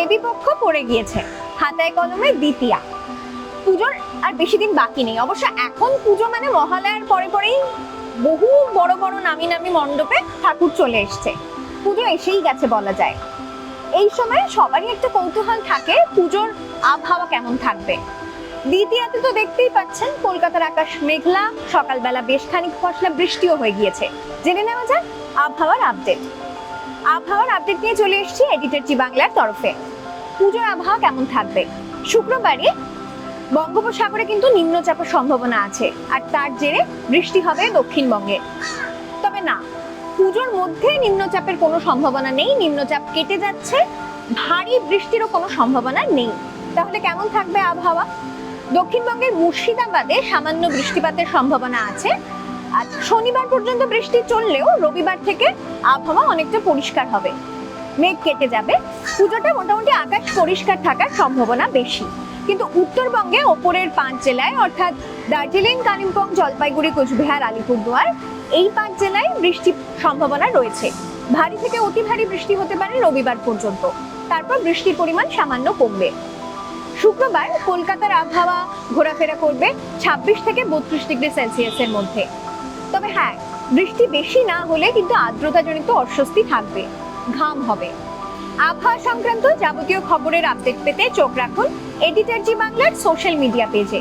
প্রতিপক্ষ পড়ে গিয়েছে। হাতায় কলমে দ্বিতীয়া। পুজোর আর বেশি দিন বাকি নেই। অবশ্য এখন পুজো মানে মহালয়ার পরে পরেই বহু বড় বড় নামি নামি মণ্ডপে ঠাকুর চলে এসছে। পুজো এসেই গেছে বলা যায়। এই সময় সবারই একটা কৌতূহল থাকে পুজোর আবহাওয়া কেমন থাকবে। দ্বিতীয়াতে তো দেখতেই পাচ্ছেন, কলকাতার আকাশ মেঘলা, সকালবেলা বেশ খানিক ফসলা বৃষ্টিও হয়ে গিয়েছে। জেনে নেওয়া যাক আবহাওয়ার আপডেট আবহাওয়ার আপডেট নিয়ে চলে এসেছি এডিটর জি বাংলার তরফে। পুজোর আবহাওয়া কেমন থাকবে? শুক্রবারে বঙ্গোপসাগরে কিন্তু নিম্নচাপের সম্ভাবনা আছে, আর তার জেরে বৃষ্টি হবে দক্ষিণবঙ্গে। তবে না, পুজোর মধ্যে নিম্নচাপের কোনো সম্ভাবনা নেই, নিম্নচাপ কেটে যাচ্ছে, ভারী বৃষ্টিরও কোনো সম্ভাবনা নেই। তাহলে কেমন থাকবে আবহাওয়া? দক্ষিণবঙ্গের মুর্শিদাবাদে সামান্য বৃষ্টিপাতের সম্ভাবনা আছে আর শনিবার পর্যন্ত বৃষ্টি চললেও রবিবার থেকে আবহাওয়া অনেকটা পরিষ্কার হবে। মেঘ কেটে যাবে। পুজোটা মোটামুটি আকাশ পরিষ্কার থাকার সম্ভাবনা বেশি। কিন্তু উত্তরবঙ্গে ওপরের পাঁচ জেলায়, অর্থাৎ দার্জিলিং, কালিম্পং, জলপাইগুড়ি, কোচবিহার, আলিপুরদুয়ার, এই পাঁচ জেলায় বৃষ্টির সম্ভাবনা রয়েছে। ভারী থেকে অতি ভারী বৃষ্টি হতে পারে রবিবার পর্যন্ত। তারপর বৃষ্টির পরিমাণ সামান্য কমবে। শুক্রবার কলকাতার আবহাওয়া ঘোরাফেরা করবে ছাব্বিশ থেকে বত্রিশ ডিগ্রি সেলসিয়াসের মধ্যে। তবে হ্যাঁ বৃষ্টি বেশি না হলে কিন্তু আর্দ্রতাজনিত অস্বস্তি থাকবে, ঘাম হবে। আবহাওয়া সংক্রান্ত যাবতীয় খবরের আপডেট পেতে চোখ রাখুন এডিটারজি বাংলার সোশ্যাল মিডিয়া পেজে।